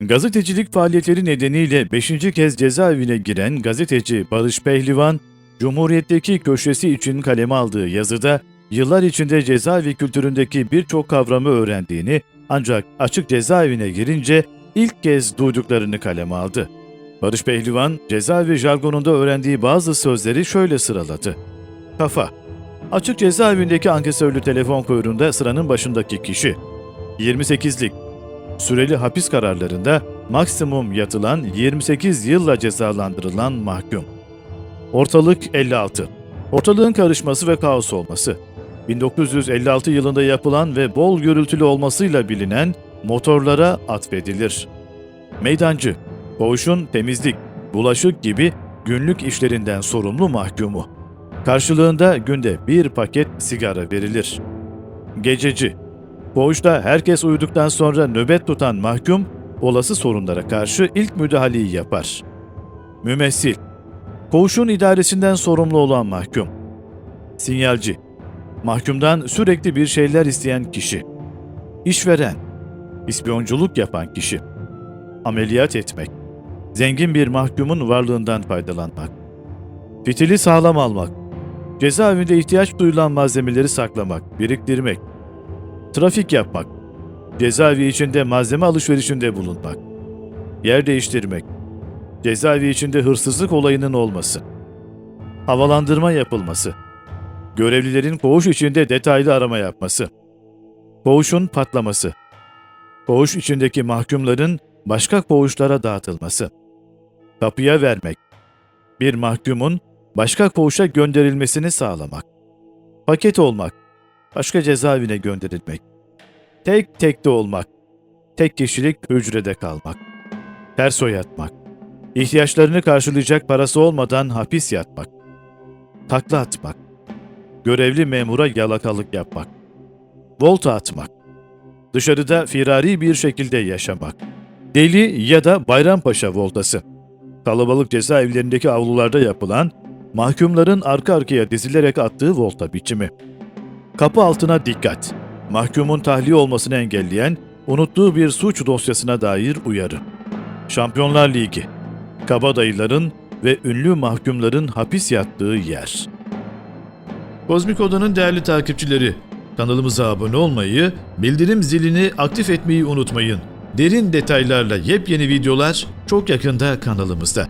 Gazetecilik faaliyetleri nedeniyle 5. kez cezaevine giren gazeteci Barış Pehlivan, Cumhuriyet'teki köşesi için kaleme aldığı yazıda yıllar içinde cezaevi kültüründeki birçok kavramı öğrendiğini ancak açık cezaevine girince ilk kez duyduklarını kaleme aldı. Barış Pehlivan, cezaevi jargonunda öğrendiği bazı sözleri şöyle sıraladı. Kafa Açık cezaevindeki ankesörlü telefon kuyruğunda sıranın başındaki kişi. 28'lik Süreli hapis kararlarında maksimum yatılan 28 yılla cezalandırılan mahkum. Ortalık 56. Ortalığın karışması ve kaos olması. 1956 yılında yapılan ve bol gürültülü olmasıyla bilinen motorlara atfedilir. Meydancı, koğuşun temizlik, bulaşık gibi günlük işlerinden sorumlu mahkumu. Karşılığında günde bir paket sigara verilir. Gececi, koğuşta herkes uyuduktan sonra nöbet tutan mahkum, olası sorunlara karşı ilk müdahaleyi yapar. Mümessil, koğuşun idaresinden sorumlu olan mahkum. Sinyalci, mahkumdan sürekli bir şeyler isteyen kişi. İşveren, ispiyonculuk yapan kişi. Ameliyat etmek, zengin bir mahkumun varlığından faydalanmak. Fitili sağlam almak, cezaevinde ihtiyaç duyulan malzemeleri saklamak, biriktirmek. Trafik yapmak, cezaevi içinde malzeme alışverişinde bulunmak. Yer değiştirmek, cezaevi içinde hırsızlık olayının olması. Havalandırma yapılması, görevlilerin koğuş içinde detaylı arama yapması. Koğuşun patlaması, koğuş içindeki mahkumların başka koğuşlara dağıtılması. Kapıya vermek, bir mahkumun başka koğuşa gönderilmesini sağlamak. Paket olmak, başka cezaevine gönderilmek. Tek tekte olmak, tek kişilik hücrede kalmak. Ters yatmak, ihtiyaçlarını karşılayacak parası olmadan hapis yatmak. Takla atmak, görevli memura yalakalık yapmak. Volta atmak, dışarıda firari bir şekilde yaşamak. Deli ya da Bayrampaşa voltası. Kalabalık cezaevlerindeki avlularda yapılan mahkumların arka arkaya dizilerek attığı volta biçimi. Kapı altına dikkat. Mahkumun tahliye olmasını engelleyen, unuttuğu bir suç dosyasına dair uyarı. Şampiyonlar Ligi. Kabadayıların ve ünlü mahkumların hapis yattığı yer. Kozmik Oda'nın değerli takipçileri, kanalımıza abone olmayı, bildirim zilini aktif etmeyi unutmayın. Derin detaylarla yepyeni videolar çok yakında kanalımızda.